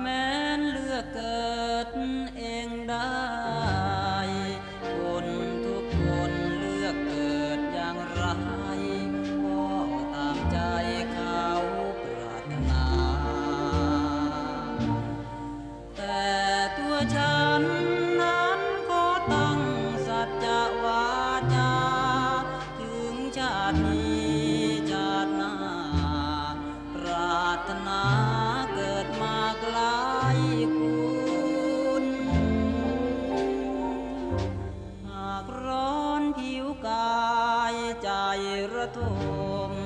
แม้นเลือกเกิดเองได้ คนทุกคนเลือกเกิดย่งไรกตามใจเขาปรารถนแต่ตัวฉันนั้นก็ตั้งสัจวาจา ถึงชาตินี้ชาตินาปรารถน ratón.